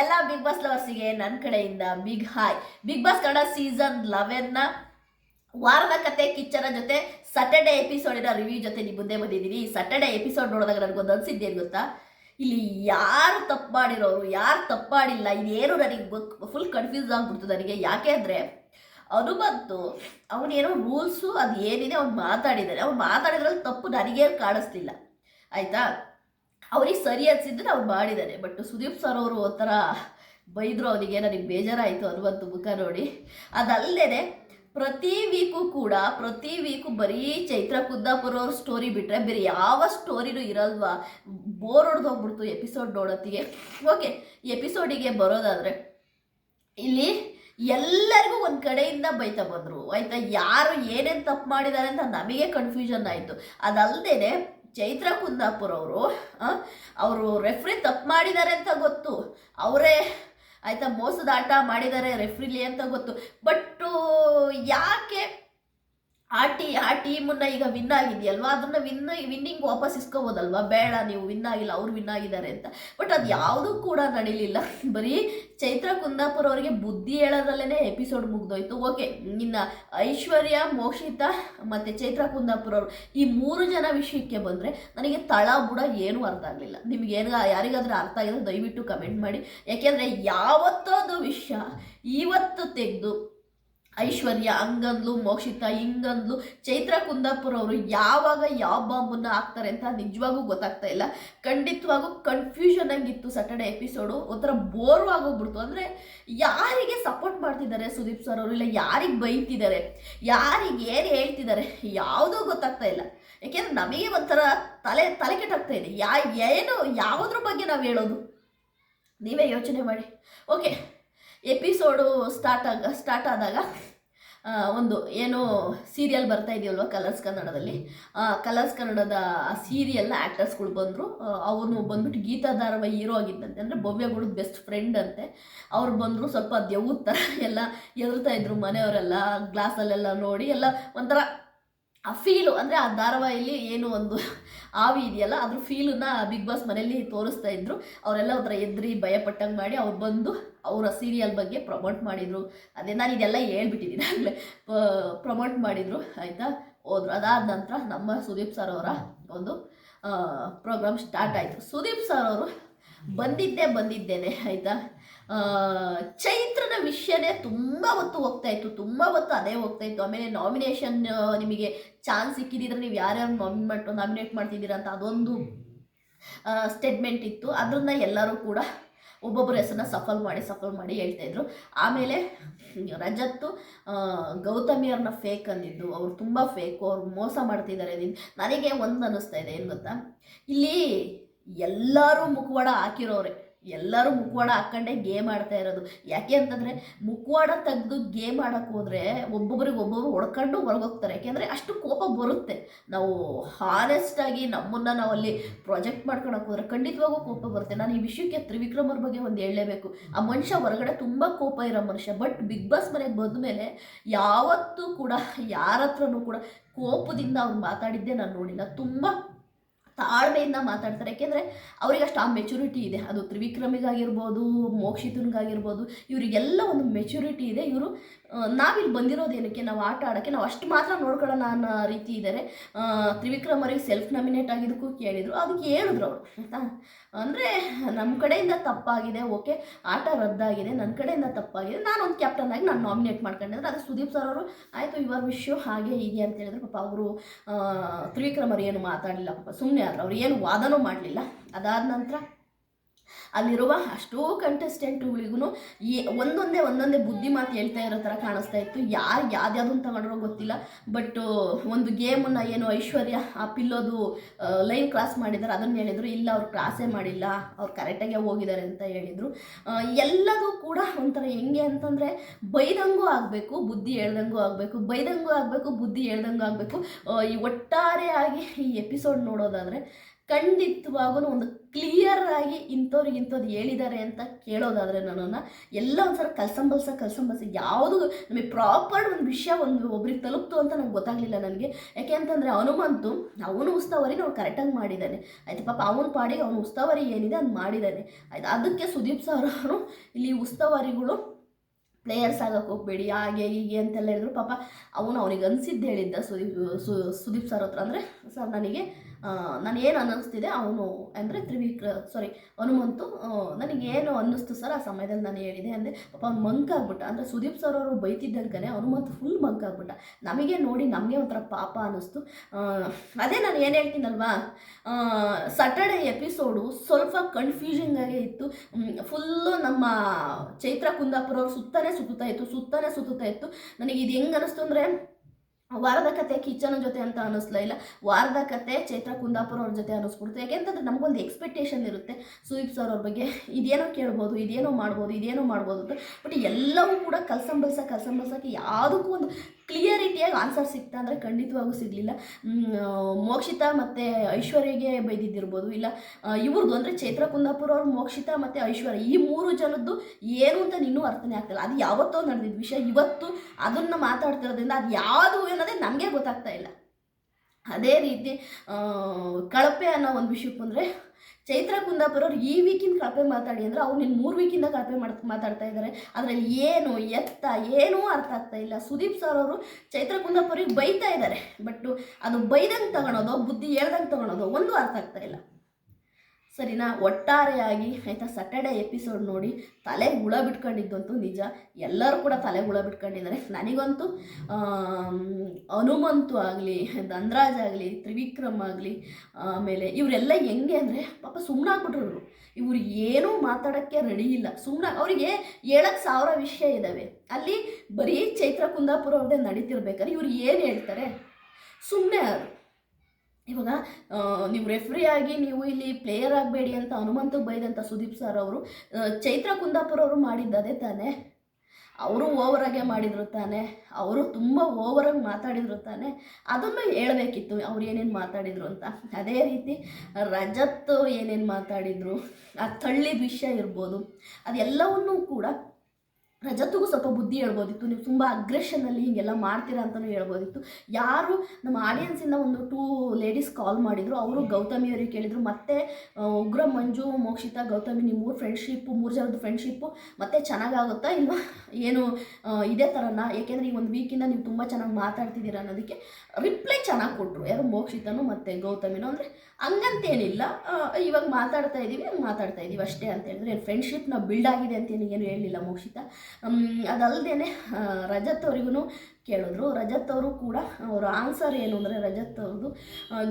ಎಲ್ಲ big boss ಲವರ್ಸಿಗೆ ನನ್ನ ಕಡೆಯಿಂದ big hi big boss Kannada season ಲೆವೆನ್ನ ವಾರದ ಕತೆ ಕಿಚ್ಚನ ಜೊತೆ ಸಟರ್ಡೆ ಎಪಿಸೋಡಿನ ರಿವ್ಯೂ ಜೊತೆ ನಿಮ್ಮ ಮುಂದೆ ಬಂದಿದ್ದೀನಿ ಸಟರ್ಡೆ ಎಪಿಸೋಡ್ ನೋಡಿದಾಗ ನನಗೊಂದು ಅನಿಸಿದ್ದೇನು ಗೊತ್ತಾ? ಇಲ್ಲಿ ಯಾರು ತಪ್ಪು ಮಾಡಿರೋರು ಯಾರು ತಪ್ಪಾಡಿಲ್ಲ, ಇದೇನು ನನಗೆ ಫುಲ್ ಕನ್ಫ್ಯೂಸ್ ಆಗ್ಬಿಡ್ತು ನನಗೆ. ಯಾಕೆ ಅಂದರೆ ಅನುಬಂತು ಅವನೇನೋ ರೂಲ್ಸು ಅದು ಏನಿದೆ ಅವ್ನು ಮಾತಾಡಿದ್ದಾನೆ ಅವ್ನು ಮಾತಾಡಿದ್ರಲ್ಲಿ ತಪ್ಪು ನನಗೇನು ಕಾಣಿಸ್ತಿಲ್ಲ ಆಯಿತಾ? ಅವ್ರಿಗೆ ಸರಿ ಅನ್ಸಿದ್ರೆ ಅವ್ರು ಮಾಡಿದ್ದಾರೆ ಬಟ್ ಸುದೀಪ್ ಸರ್ ಅವರು ಒಂಥರ ಬೈದರು ಅವನಿಗೆ ನನಗೆ ಬೇಜಾರಾಯಿತು ಅನ್ನುವಂಥ ಮುಖ ನೋಡಿ. ಅದಲ್ಲದೆ ಪ್ರತಿ ವೀಕು ಕೂಡ, ಪ್ರತಿ ವೀಕು ಬರೀ ಚೈತ್ರ ಕುದ್ದಾಪುರ ಅವ್ರ ಸ್ಟೋರಿ ಬಿಟ್ಟರೆ ಬೇರೆ ಯಾವ ಸ್ಟೋರಿನೂ ಇರಲ್ವಾ? ಬೋರ್ ಹೊಡೆದೋಗ್ಬಿಡ್ತು ಎಪಿಸೋಡ್ ನೋಡೋತ್ತಿಗೆ. ಓಕೆ ಎಪಿಸೋಡಿಗೆ ಬರೋದಾದರೆ ಇಲ್ಲಿ ಎಲ್ಲರಿಗೂ ಒಂದು ಕಡೆಯಿಂದ ಬೈತಾ ಬಂದರು. ಆಯ್ತಾ? ಯಾರು ಏನೇನು ತಪ್ಪು ಮಾಡಿದ್ದಾರೆ ಅಂತ ನಮಗೆ ಕನ್ಫ್ಯೂಷನ್ ಆಯಿತು. ಅದಲ್ಲದೆ ಚೈತ್ರ ಕುಂದಾಪುರ ಅವರು ಅವರು ರೆಫ್ರಿ ತಪ್ಪು ಮಾಡಿದ್ದಾರೆ ಅಂತ ಗೊತ್ತು. ಅವರೇ ಆಯಿತಾ ಮೋಸದ ಆಟ ಮಾಡಿದ್ದಾರೆ ರೆಫ್ರಿಲಿ ಅಂತ ಗೊತ್ತು. ಬಟ್ಟು ಯಾಕೆ ಆ ಟೀ, ಆ ಟೀಮನ್ನ ಈಗ ವಿನ್ ಆಗಿದೆಯಲ್ವಾ? ಅದನ್ನ ವಿನ್ ವಿನ್ನಿಂಗ್ ವಾಪಸ್ ಇಸ್ಕೋಬೋದಲ್ವಾ? ಬೇಡ, ನೀವು ವಿನ್ ಆಗಿಲ್ಲ, ಅವ್ರು ವಿನ್ ಆಗಿದ್ದಾರೆ ಅಂತ. ಬಟ್ ಅದು ಯಾವುದೂ ಕೂಡ ನಡೀಲಿಲ್ಲ. ಬರೀ ಚೈತ್ರ ಕುಂದಾಪುರ ಅವರಿಗೆ ಬುದ್ಧಿ ಹೇಳೋದ್ರಲ್ಲೇ ಎಪಿಸೋಡ್ ಮುಗ್ದೋಯ್ತು. ಓಕೆ ಇನ್ನು ಐಶ್ವರ್ಯ, ಮೋಕ್ಷಿತ ಮತ್ತು ಚೈತ್ರ ಕುಂದಾಪುರ ಅವರು ಈ ಮೂರು ಜನ ವಿಷಯಕ್ಕೆ ಬಂದರೆ ನನಗೆ ತಳ, ಬುಡ ಏನೂ ಅರ್ಥ ಆಗಲಿಲ್ಲ. ನಿಮ್ಗೆ ಏನು, ಯಾರಿಗಾದ್ರೂ ಅರ್ಥ ಆಗಿದ್ರೆ ದಯವಿಟ್ಟು ಕಮೆಂಟ್ ಮಾಡಿ. ಯಾಕೆಂದರೆ ಯಾವತ್ತೋದು ವಿಷಯ ಇವತ್ತು ತೆಗೆದು ಐಶ್ವರ್ಯ ಹಂಗಂದ್ಲು ಮೋಕ್ಷಿತ ಹಿಂಗಂದ್ಲು ಚೈತ್ರ ಕುಂದಾಪುರ ಅವರು ಯಾವಾಗ ಯಾವ ಬಾಂಬನ್ನು ಹಾಕ್ತಾರೆ ಅಂತ ನಿಜವಾಗೂ ಗೊತ್ತಾಗ್ತಾ ಇಲ್ಲ. ಖಂಡಿತವಾಗೂ ಕನ್ಫ್ಯೂಷನ್ ಆಗಿತ್ತು ಸಟರ್ಡೆ ಎಪಿಸೋಡು ಒಂಥರ ಬೋರ್ ಆಗೋಗ್ಬಿಡ್ತು. ಅಂದರೆ ಯಾರಿಗೆ ಸಪೋರ್ಟ್ ಮಾಡ್ತಿದ್ದಾರೆ ಸುದೀಪ್ ಸರ್ ಅವರು? ಇಲ್ಲ, ಯಾರಿಗೆ ಬೈತಿದ್ದಾರೆ? ಯಾರಿಗೆ ಏನು ಹೇಳ್ತಿದ್ದಾರೆ? ಯಾವುದೂ ಗೊತ್ತಾಗ್ತಾ ಇಲ್ಲ. ಯಾಕೆಂದ್ರೆ ನಮಗೆ ಒಂಥರ ತಲೆ ತಲೆ ಕೆಟ್ಟಾಗ್ತಾ ಇದೆ. ಯಾ, ಏನು, ಯಾವುದ್ರ ಬಗ್ಗೆ ನಾವು ಹೇಳೋದು? ನೀವೇ ಯೋಚನೆ ಮಾಡಿ. ಓಕೆ ಎಪಿಸೋಡು ಸ್ಟಾರ್ಟ್ ಆಗ, ಸ್ಟಾರ್ಟ್ ಆದಾಗ ಒಂದು ಏನು ಸೀರಿಯಲ್ ಬರ್ತಾ ಇದೆಯಲ್ವ ಕಲರ್ಸ್ ಕನ್ನಡದಲ್ಲಿ? ಕಲರ್ಸ್ ಕನ್ನಡದ ಸೀರಿಯಲ್ನ ಆ್ಯಕ್ಟರ್ಸ್ಗಳು ಬಂದರು. ಅವನು ಬಂದ್ಬಿಟ್ಟು ಗೀತಾ ಧಾರಾವಾಹಿ ಹೀರೋ ಆಗಿದ್ದಂತೆ. ಅಂದರೆ ಭವ್ಯಗಳು ಬೆಸ್ಟ್ ಫ್ರೆಂಡ್ ಅಂತೆ. ಅವ್ರು ಬಂದರು ಸ್ವಲ್ಪ ದೆವ್ವದ ಥರ ಎಲ್ಲ ಎದುರ್ತಾ ಇದ್ರು ಮನೆಯವರೆಲ್ಲ, ಗ್ಲಾಸಲ್ಲೆಲ್ಲ ನೋಡಿ ಎಲ್ಲ ಒಂಥರ ಆ ಫೀಲು ಅಂದರೆ ಆ ಧಾರಾವಾಹಿಯಲ್ಲಿ ಏನು ಒಂದು ಆವಿ ಇದೆಯಲ್ಲ, ಅದ್ರ ಫೀಲನ್ನ ಬಿಗ್ ಬಾಸ್ ಮನೆಯಲ್ಲಿ ತೋರಿಸ್ತಾ ಇದ್ರು. ಅವರೆಲ್ಲ ಒಂಥರ ಎದ್ರಿ, ಭಯಪಟ್ಟಂಗೆ ಮಾಡಿ ಅವ್ರು ಬಂದು ಅವರ ಸೀರಿಯಲ್ ಬಗ್ಗೆ ಪ್ರಮೋಟ್ ಮಾಡಿದರು. ಅದೇ ನಾನು ಇದೆಲ್ಲ ಹೇಳ್ಬಿಟ್ಟಿದ್ದೀನಿ ಆಗಲೇ. ಪ್ರಮೋಟ್ ಮಾಡಿದರು, ಆಯಿತಾ? ಹೋದ್ರು. ಅದಾದ ನಂತರ ನಮ್ಮ ಸುದೀಪ್ ಸರ್ ಅವರ ಒಂದು ಪ್ರೋಗ್ರಾಮ್ ಸ್ಟಾರ್ಟ್ ಆಯಿತು. ಸುದೀಪ್ ಸರ್ ಅವರು ಬಂದಿದ್ದೇ ಬಂದಿದ್ದೇನೆ, ಆಯಿತಾ? ಚೈತ್ರನ ವಿಷಯನೇ ತುಂಬ ಹೊತ್ತು ಹೋಗ್ತಾ ಇತ್ತು ತುಂಬ ಹೊತ್ತು ಅದೇ ಹೋಗ್ತಾ ಇತ್ತು. ಆಮೇಲೆ ನಾಮಿನೇಷನ್ ನಿಮಗೆ ಚಾನ್ಸ್ ಸಿಕ್ಕಿದ್ರೆ ನೀವು ಯಾರ್ಯಾರು ನಾಮಿನೇಟ್ ನಾಮಿನೇಟ್ ಮಾಡ್ತಿದ್ದೀರಾ ಅಂತ ಅದೊಂದು ಸ್ಟೇಟ್ಮೆಂಟ್ ಇತ್ತು. ಅದರಿಂದ ಎಲ್ಲರೂ ಕೂಡ ಒಬ್ಬೊಬ್ಬರ ಹೆಸರನ್ನ ಸಫಲ್ ಮಾಡಿ ಸಫಲ್ ಮಾಡಿ ಹೇಳ್ತಾ ಇದ್ರು. ಆಮೇಲೆ ರಜತ್ತು ಗೌತಮಿಯವ್ರನ್ನ ಫೇಕ್ ಅಂದಿದ್ದು. ಅವ್ರು ತುಂಬ ಫೇಕು ಅವ್ರು ಮೋಸ ಮಾಡ್ತಿದ್ದಾರೆ ನನಗೆ ಒಂದು ಅನ್ನಿಸ್ತಾ ಇದೆ ಏನು ಗೊತ್ತಾ? ಇಲ್ಲಿ ಎಲ್ಲರೂ ಮುಖವಾಡ ಹಾಕಿರೋರೆ. ಎಲ್ಲರೂ ಮುಖವಾಡ ಹಾಕ್ಕೊಂಡೇ ಗೇಮ್ ಆಡ್ತಾ ಇರೋದು. ಯಾಕೆ ಅಂತಂದರೆ ಮುಖವಾಡ ತೆಗೆದು ಗೇಮ್ ಆಡೋಕ್ಕೆ ಹೋದರೆ ಒಬ್ಬೊಬ್ಬರಿಗೆ ಒಬ್ಬೊಬ್ರು ಹೊಡ್ಕೊಂಡು ಹೊರಗೋಗ್ತಾರೆ. ಯಾಕೆಂದರೆ ಅಷ್ಟು ಕೋಪ ಬರುತ್ತೆ. ನಾವು ಹಾನೆಸ್ಟಾಗಿ ನಮ್ಮನ್ನು ನಾವು ಅಲ್ಲಿ ಪ್ರಾಜೆಕ್ಟ್ ಮಾಡ್ಕೊಳಕ್ಕೆ ಹೋದ್ರೆ ಖಂಡಿತವಾಗೂ ಕೋಪ ಬರುತ್ತೆ. ನಾನು ಈ ವಿಷಯಕ್ಕೆ ತ್ರಿವಿಕ್ರಮರ ಬಗ್ಗೆ ಒಂದು ಹೇಳಲೇಬೇಕು. ಆ ಮನುಷ್ಯ ಹೊರಗಡೆ ತುಂಬ ಕೋಪ ಇರೋ ಮನುಷ್ಯ ಬಟ್ ಬಿಗ್ ಬಾಸ್ ಮನೆಗೆ ಬಂದ ಮೇಲೆ ಯಾವತ್ತೂ ಕೂಡ ಯಾರ ಹತ್ರನೂ ಕೂಡ ಕೋಪದಿಂದ ಅವ್ರು ಮಾತಾಡಿದ್ದೆ ನಾನು ನೋಡಿಲ್ಲ. ತುಂಬ ತಾಳ್ಮೆಯಿಂದ ಮಾತಾಡ್ತಾರೆ. ಯಾಕೆಂದರೆ ಅವ್ರಿಗೆ ಅಷ್ಟು ಆ ಮೆಚುರಿಟಿ ಇದೆ. ಅದು ತ್ರಿವಿಕ್ರಮಿಗಾಗಿರ್ಬೋದು, ಮೋಕ್ಷಿತನಿಗಾಗಿರ್ಬೋದು, ಇವರಿಗೆಲ್ಲ ಒಂದು ಮೆಚುರಿಟಿ ಇದೆ. ಇವರು ನಾವಿಲ್ಲಿ ಬಂದಿರೋದೇನಕ್ಕೆ ನಾವು ಆಟ ಆಡೋಕ್ಕೆ, ನಾವು ಅಷ್ಟು ಮಾತ್ರ ನೋಡ್ಕೊಳ್ಳೋಣ ಅನ್ನೋ ರೀತಿ ಇದ್ದಾರೆ. ತ್ರಿವಿಕ್ರಮ್ ಅವರಿಗೆ ಸೆಲ್ಫ್ ನಾಮಿನೇಟ್ ಆಗಿದ್ದಕ್ಕೂ ಕೇಳಿದರು. ಅದಕ್ಕೆ ಹೇಳಿದ್ರು ಅವರು, ಆಯಿತಾ? ಅಂದರೆ ನಮ್ಮ ಕಡೆಯಿಂದ ತಪ್ಪಾಗಿದೆ, ಓಕೆ, ಆಟ ರದ್ದಾಗಿದೆ ನನ್ನ ಕಡೆಯಿಂದ ತಪ್ಪಾಗಿದೆ. ನಾನು ಒಂದು ಕ್ಯಾಪ್ಟನ್ ಆಗಿ ನಾನು ನಾಮಿನೇಟ್ ಮಾಡ್ಕೊಂಡಿದ್ರೆ ಅದು ಸುದೀಪ್ ಸರ್ ಅವರು, ಆಯಿತು ಇವರ ವಿಷಯ ಹಾಗೆ ಹೀಗೆ ಅಂತ ಹೇಳಿದ್ರು. ಪಾಪ ಅವರು ತ್ರಿವಿಕ್ರಮ್ ಅವರು ಏನು ಮಾತಾಡಲಿಲ್ಲ. ಪಾಪ ಸುಮ್ಮನೆ ಆದರು. ಅವ್ರು ಏನು ವಾದನೂ ಮಾಡಲಿಲ್ಲ. ಅದಾದ ನಂತರ ಅಲ್ಲಿರುವ ಅಷ್ಟೋ ಕಂಟೆಸ್ಟೆಂಟ್ಗಳಿಗೂ ಏ ಒಂದೊಂದೇ ಒಂದೊಂದೇ ಬುದ್ಧಿ ಮಾತು ಹೇಳ್ತಾ ಇರೋ ಥರ ಕಾಣಿಸ್ತಾ ಇತ್ತು. ಯಾರು ಯಾವ್ದ್ಯಾವ್ದನ್ನು ತಗೊಂಡ್ರೋ ಗೊತ್ತಿಲ್ಲ. ಬಟ್ ಒಂದು ಗೇಮನ್ನು ಏನು ಐಶ್ವರ್ಯ ಆ ಪಿಲ್ಲೋದು ಲೈವ್ ಕ್ಲಾಸ್ ಮಾಡಿದ್ದಾರೆ ಅದನ್ನು ಹೇಳಿದರು. ಇಲ್ಲ, ಅವ್ರು ಕ್ಲಾಸೇ ಮಾಡಿಲ್ಲ. ಅವ್ರು ಕರೆಕ್ಟಾಗೆ ಹೋಗಿದ್ದಾರೆ ಅಂತ ಹೇಳಿದರು. ಎಲ್ಲದೂ ಕೂಡ ಒಂಥರ ಹೆಂಗೆ ಅಂತಂದರೆ ಬೈದಂಗೂ ಆಗಬೇಕು, ಬುದ್ಧಿ ಹೇಳ್ದಂಗೂ ಆಗಬೇಕು, ಬೈದಂಗೂ ಆಗಬೇಕು, ಬುದ್ಧಿ ಹೇಳ್ದಂಗೂ ಆಗಬೇಕು. ಈ ಒಟ್ಟಾರೆಯಾಗಿ ಈ ಎಪಿಸೋಡ್ ನೋಡೋದಾದರೆ ಖಂಡಿತವಾಗೂ ಒಂದು ಕ್ಲಿಯರ್ ಆಗಿ ಇಂಥವ್ರಿಗೆ ಇಂಥದ್ದು ಹೇಳಿದ್ದಾರೆ ಅಂತ ಕೇಳೋದಾದರೆ ನನ್ನನ್ನು ಎಲ್ಲ ಒಂದ್ಸಲ ಕಲ್ಸಂಬಲ್ಸ ಕಲ್ಸಂಬಲ್ಸ ಯಾವುದು ನಮಗೆ ಪ್ರಾಪರ್ ಒಂದು ವಿಷಯ ಒಂದು ಒಬ್ರಿಗೆ ತಲುಪ್ತು ಅಂತ ನಂಗೆ ಗೊತ್ತಾಗಲಿಲ್ಲ ನನಗೆ. ಯಾಕೆ ಅಂತಂದರೆ ಹನುಮಂತು ಅವನು ಉಸ್ತುವಾರಿ ನಾವು ಕರೆಕ್ಟಾಗಿ ಮಾಡಿದ್ದಾನೆ. ಆಯ್ತು ಪಾಪ ಅವನ ಪಾಡಿಗೆ ಅವನು ಉಸ್ತಾವರಿ ಏನಿದೆ ಅದು ಮಾಡಿದ್ದಾನೆ. ಆಯ್ತು ಅದಕ್ಕೆ ಸುದೀಪ್ ಸರ್ ಅವರು ಇಲ್ಲಿ ಉಸ್ತಾವರಿಗಳು ಪ್ಲೇಯರ್ಸ್ ಆಗಕ್ಕೆ ಹೋಗ್ಬೇಡಿ, ಹಾಗೆ ಹೀಗೆ ಅಂತೆಲ್ಲ ಹೇಳಿದ್ರು. ಪಾಪ ಅವನು ಅವನಿಗೆ ಅನಿಸಿದ್ದು ಹೇಳಿದ್ದ ಸುದೀಪ್ ಸುದೀಪ್ ಸರ್ ಹತ್ರ. ಅಂದರೆ ಸರ್ ನನಗೆ ನಾನು ಏನು ಅನ್ನಿಸ್ತಿದೆ ಅವನು ಅಂದರೆ ತ್ರಿವಿಕ್ರ ಸಾರಿ ಹನುಮಂತು ನನಗೇನು ಅನ್ನಿಸ್ತು ಸರ್ ಆ ಸಮಯದಲ್ಲಿ ನಾನು ಹೇಳಿದೆ ಅಂದರೆ ಪಾಪ ಅವ್ನು ಮಂಕ್ ಆಗ್ಬಿಟ್ಟ. ಅಂದರೆ ಸುದೀಪ್ ಸರ್ ಅವರು ಬೈತಿದ್ದಂಕನೆ ಹನುಮಂತು ಫುಲ್ ಮಂಕ್ ಆಗ್ಬಿಟ್ಟ. ನಮಗೆ ನೋಡಿ ನಮಗೆ ಒಂಥರ ಪಾಪ ಅನ್ನಿಸ್ತು. ಅದೇ ನಾನು ಏನು ಹೇಳ್ತೀನಲ್ವಾ? ಸಟರ್ಡೆ ಎಪಿಸೋಡು ಸ್ವಲ್ಪ ಕನ್ಫ್ಯೂಷನ್ ಆಗೇ ಇತ್ತು. ಫುಲ್ಲು ನಮ್ಮ ಚೈತ್ರ ಕುಂದಾಪುರ ಅವ್ರು ಸುತ್ತಾನೆ ಸುತ್ತುತ್ತಾ ಇತ್ತು, ಸುತ್ತಾನೆ ಸುತ್ತುತ್ತಾ ಇತ್ತು. ನನಗೆ ಇದು ಹೆಂಗೆ ಅನ್ನಿಸ್ತು ಅಂದರೆ ವಾರದ ಕತೆ ಕಿಚನ್ ಜೊತೆ ಅಂತ ಅನ್ನಿಸ್ಲೇ ಇಲ್ಲ? ವಾರದ ಕತೆ ಚೈತ್ರ ಕುಂದಾಪುರ ಅವ್ರ ಜೊತೆ ಅನ್ನಿಸ್ಬಿಡ್ತು ಯಾಕೆಂತಂದ್ರೆ ನಮಗೊಂದು ಎಕ್ಸ್ಪೆಕ್ಟೇಷನ್ ಇರುತ್ತೆ. ಸುದೀಪ್ ಸರ್ ಅವ್ರ ಬಗ್ಗೆ ಇದೇನೋ ಕೇಳ್ಬೋದು, ಇದೇನೋ ಮಾಡ್ಬೋದು ಇದೇನೋ ಮಾಡ್ಬೋದು ಅಂತ. ಬಟ್ ಎಲ್ಲವೂ ಕೂಡ ಕಲ್ಸಂಬಲ್ಸ, ಕಲ್ಸಂಬಲ್ಸಕ್ಕೆ ಯಾವುದಕ್ಕೂ ಒಂದು ಕ್ಲಿಯರಿಟಿಯಾಗಿ ಆನ್ಸರ್ ಸಿಗ್ತಾ ಅಂದರೆ ಖಂಡಿತವಾಗೂ ಸಿಗಲಿಲ್ಲ. ಮೋಕ್ಷಿತಾ ಮತ್ತು ಐಶ್ವರ್ಯಗೆ ಬೈದಿದ್ದಿರ್ಬೋದು. ಇಲ್ಲ ಇವ್ರದ್ದು ಅಂದರೆ ಚೈತ್ರ ಕುಂದಾಪುರ ಅವ್ರ ಮೋಕ್ಷಿತಾ ಮತ್ತು ಐಶ್ವರ್ಯ. ಈ ಮೂರು ಜನದ್ದು ಏನು ಅಂತ ಇನ್ನೂ ಅರ್ಥನೇ ಆಗ್ತಿಲ್ಲ. ಅದು ಯಾವತ್ತೋ ನಡೆದಿದ್ದ ವಿಷಯ. ಇವತ್ತು ಅದನ್ನು ಮಾತಾಡ್ತಿರೋದ್ರಿಂದ ಅದು ಯಾವುದು ಅನ್ನೋದೇ ನಮಗೆ ಗೊತ್ತಾಗ್ತಾ ಇಲ್ಲ. ಅದೇ ರೀತಿ ಕಳಪೆ ಅನ್ನೋ ಒಂದು ವಿಷಯಕ್ಕೆ ಬಂದರೆ ಚೈತ್ರ ಕುಂದಾಪುರವ್ರು ಈ ವೀಕಿಂದ ಕಳಪೆ ಮಾತಾಡಿ ಅಂದರೆ ಅವ್ರು ನಿನ್ನ ಮೂರು ವೀಕಿಂದ ಕಳಪೆ ಮಾಡ್, ಮಾತಾಡ್ತಾ ಇದ್ದಾರೆ ಅದರಲ್ಲಿ ಏನು ಎತ್ತ ಏನೂ ಅರ್ಥ ಆಗ್ತಾ ಇಲ್ಲ. ಸುದೀಪ್ ಸರ್ ಅವರು ಚೈತ್ರ ಕುಂದಾಪುರಿಗೆ ಬೈತಾ ಇದ್ದಾರೆ ಬಟ್ ಅದು ಬೈದಂಗೆ ತಗೊಳೋದು, ಬುದ್ಧಿ ಹೇಳ್ದಂಗೆ ತಗೊಳೋದು ಒಂದು ಅರ್ಥ ಆಗ್ತಾ ಇಲ್ಲ. ಸರಿನಾ? ಒಟ್ಟಾರೆಯಾಗಿ ಆಯಿತಾ? ಸಟರ್ಡೆ ಎಪಿಸೋಡ್ ನೋಡಿ ತಲೆ ಹುಳ ಬಿಟ್ಕೊಂಡಿದ್ದಂತೂ ನಿಜ. ಎಲ್ಲರೂ ಕೂಡ ತಲೆ ಹುಳ ಬಿಟ್ಕೊಂಡಿದ್ದಾರೆ. ನನಗಂತೂ ಹನುಮಂತು ಆಗಲಿ, ಧನ್ರಾಜ್ ಆಗಲಿ, ತ್ರಿವಿಕ್ರಮ್ ಆಗಲಿ, ಆಮೇಲೆ ಇವರೆಲ್ಲ ಹೆಂಗೆ ಅಂದರೆ ಪಾಪ ಸುಮ್ಮನಾಗ್ಬಿಟ್ರು ಇವ್ರು. ಏನೂ ಮಾತಾಡೋಕ್ಕೆ ರೆಡಿ ಇಲ್ಲ. ಸುಮ್ಮನೆ ಅವರಿಗೆ ಹೇಳಕ್ಕೆ ಸಾವಿರ ವಿಷಯ ಇದ್ದಾವೆ ಅಲ್ಲಿ ಬರೀ ಚೈತ್ರ ಕುಂದಾಪುರ ಅವ್ರದ್ದೇ ನಡೀತಿರ್ಬೇಕಾದ್ರೆ ಇವ್ರು ಏನು ಹೇಳ್ತಾರೆ? ಸುಮ್ಮನೆ ಅದು ಇವಾಗ ನೀವು ರೆಫ್ರಿ ಆಗಿ ನೀವು ಇಲ್ಲಿ ಪ್ಲೇಯರ್ ಆಗಬೇಡಿ ಅಂತ ಹನುಮಂತ ಬೈದಂಥ ಸುದೀಪ್ ಸರ್ ಅವರು ಚೈತ್ರ ಕುಂದಾಪುರ ಅವರು ಮಾಡಿದ್ದದೇ ತಾನೇ. ಅವರು ಓವರಾಗೆ ಮಾಡಿದ್ರು ತಾನೆ. ಅವರು ತುಂಬ ಓವರಾಗಿ ಮಾತಾಡಿದ್ರು ತಾನೆ. ಅದನ್ನು ಹೇಳಬೇಕಿತ್ತು ಅವ್ರು ಏನೇನು ಮಾತಾಡಿದ್ರು ಅಂತ. ಅದೇ ರೀತಿ ರಜತ್ ಏನೇನು ಮಾತಾಡಿದ್ರು, ಆ ತಳ್ಳಿ ವಿಷಯ ಇರ್ಬೋದು, ಅದೆಲ್ಲವನ್ನೂ ಕೂಡ ರಜತ್ಗೂ ಸ್ವಲ್ಪ ಬುದ್ಧಿ ಹೇಳ್ಬೋದಿತ್ತು. ನೀವು ತುಂಬ ಅಗ್ರೆಷನಲ್ಲಿ ಹೀಗೆಲ್ಲ ಮಾಡ್ತೀರಾ ಅಂತಲೂ ಹೇಳ್ಬೋದಿತ್ತು. ಯಾರು ನಮ್ಮ ಆಡಿಯನ್ಸಿಂದ ಒಂದು ಟೂ ಲೇಡೀಸ್ ಕಾಲ್ ಮಾಡಿದರು. ಅವರು ಗೌತಮಿ ಅವರಿಗೆ ಕೇಳಿದರು, ಮತ್ತೆ ಉಗ್ರ ಮಂಜು, ಮೋಕ್ಷಿತಾ, ಗೌತಮಿ ನಿಮ್ಮ ಮೂರು ಫ್ರೆಂಡ್ಶಿಪ್ಪು ಮೂರು ಜನದ ಫ್ರೆಂಡ್ಶಿಪ್ಪು ಮತ್ತೆ ಚೆನ್ನಾಗಾಗುತ್ತಾ ಇಲ್ವಾ? ಏನು ಇದೇ ಥರನ ಏಕೆಂದರೆ ಈ ಒಂದು ವೀಕಿಂದ ನೀವು ತುಂಬ ಚೆನ್ನಾಗಿ ಮಾತಾಡ್ತಿದ್ದೀರಾ ಅನ್ನೋದಕ್ಕೆ ರಿಪ್ಲೈ ಚೆನ್ನಾಗಿ ಕೊಟ್ಟರು ಯಾರು ಮೋಕ್ಷಿತನು ಮತ್ತು ಗೌತಮಿನೂ ಅಂದರೆ ಹಂಗಂತೇನಿಲ್ಲ. ಇವಾಗ ಮಾತಾಡ್ತಾ ಇದ್ದೀವಿ ಮಾತಾಡ್ತಾ ಇದ್ದೀವಿ ಅಷ್ಟೇ ಅಂತ ಹೇಳಿದ್ರೆ. ಫ್ರೆಂಡ್ಶಿಪ್ ಬಿಲ್ಡ್ ಆಗಿದೆ ಅಂತ ಏನು ಹೇಳಲಿಲ್ಲ ಮೋಕ್ಷಿತ. ಅದಲ್ಲದೆ ರಜತ್ ಅವರಿಗೂ ಕೇಳಿದ್ರು. ರಜತ್ ಅವರು ಕೂಡ ಅವರ ಆನ್ಸರ್ ಏನು ಅಂದರೆ ರಜತ್ ಅವ್ರದ್ದು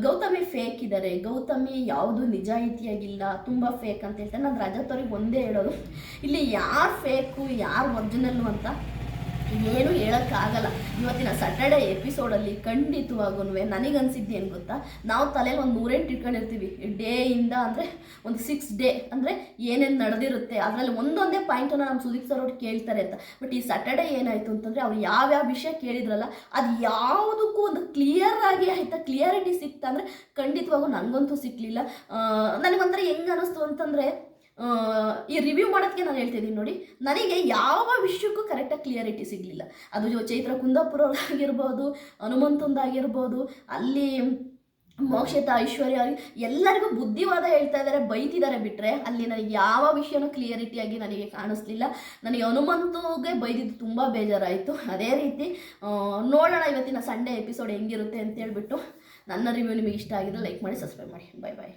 ಗೌತಮಿ ಫೇಕ್ ಇದ್ದಾರೆ ಗೌತಮಿ ಯಾವುದು ನಿಜಾಯಿತಿಯಾಗಿಲ್ಲ, ತುಂಬ ಫೇಕ್ ಅಂತ ಹೇಳ್ತಾರೆ ನಾನು ರಜತ್ ಅವ್ರಿಗೆ ಒಂದೇ ಹೇಳೋದು. ಇಲ್ಲಿ ಯಾರು ಫೇಕು ಯಾರು ಒರ್ಜಿನಲ್ಲು ಅಂತ ಏನು ಹೇಳೋಕ್ಕಾಗಲ್ಲ. ಇವತ್ತಿನ ಸ್ಯಾಟರ್ಡೆ ಎಪಿಸೋಡಲ್ಲಿ ಖಂಡಿತವಾಗೂ ನನಗನ್ಸಿದ್ದು ಏನು ಗೊತ್ತಾ? ನಾವು ತಲೆಯಲ್ಲಿ ಒಂದು ನೂರೆಂಟು ಇಟ್ಕೊಂಡಿರ್ತೀವಿ. ಡೇಯಿಂದ ಅಂದರೆ ಒಂದು ಸಿಕ್ಸ್ ಡೇ ಅಂದರೆ ಏನೇನು ನಡೆದಿರುತ್ತೆ, ಅದರಲ್ಲಿ ಒಂದೊಂದೇ ಪಾಯಿಂಟನ್ನು ನಮ್ಮ ಸುದೀಪ್ ಸರ್ ಅವ್ರು ಕೇಳ್ತಾರೆ ಅಂತ. ಬಟ್ ಈ ಸ್ಯಾಟರ್ಡೆ ಏನಾಯಿತು ಅಂತಂದರೆ ಅವ್ರು ಯಾವ್ಯಾವ ವಿಷಯ ಕೇಳಿದ್ರಲ್ಲ, ಅದು ಯಾವುದಕ್ಕೂ ಒಂದು ಕ್ಲಿಯರ್ ಆಗಿ ಆಯ್ತಾ? ಕ್ಲಿಯರಿಟಿ ಸಿಕ್ತಾ ಅಂದರೆ ಖಂಡಿತವಾಗೂ ನನಗಂತೂ ಸಿಕ್ಕಲಿಲ್ಲ ನನಗೊಂಥರ ಹೆಂಗೆ ಅನ್ನಿಸ್ತು ಅಂತಂದರೆ ಈ ರಿವ್ಯೂ ಮಾಡೋದಕ್ಕೆ ನಾನು ಹೇಳ್ತಿದ್ದೀನಿ ನೋಡಿ, ನನಗೆ ಯಾವ ವಿಷಯಕ್ಕೂ ಕರೆಕ್ಟಾಗಿ ಕ್ಲಿಯರಿಟಿ ಸಿಗಲಿಲ್ಲ. ಅದು ಚೈತ್ರ ಕುಂದಾಪುರ ಆಗಿರ್ಬೋದು ಹನುಮಂತಂದಾಗಿರ್ಬೋದು ಅಲ್ಲಿ ಮೋಕ್ಷಿತ ಐಶ್ವರ್ಯ ಎಲ್ಲರಿಗೂ ಬುದ್ಧಿವಾದ ಹೇಳ್ತಾ ಇದ್ದಾರೆ ಬೈತಿದ್ದಾರೆ ಬಿಟ್ಟರೆ ಅಲ್ಲಿ ನನಗೆ ಯಾವ ವಿಷಯನೂ ಕ್ಲಿಯರಿಟಿಯಾಗಿ ನನಗೆ ಕಾಣಿಸ್ಲಿಲ್ಲ. ನನಗೆ ಹನುಮಂತುಗೆ ಬೈದಿದ್ದು ತುಂಬ ಬೇಜಾರಾಯಿತು. ಅದೇ ರೀತಿ ನೋಡೋಣ ಇವತ್ತಿನ ಸಂಡೇ ಎಪಿಸೋಡ್ ಹೆಂಗಿರುತ್ತೆ ಅಂತ ಹೇಳ್ಬಿಟ್ಟು ನನ್ನ ರಿವ್ಯೂ ನಿಮಗೆ ಇಷ್ಟ ಆಗಿದ್ರೆ ಲೈಕ್ ಮಾಡಿ ಸಬ್ಸ್ಕ್ರೈಬ್ ಮಾಡಿ. ಬಾಯ್ ಬಾಯ್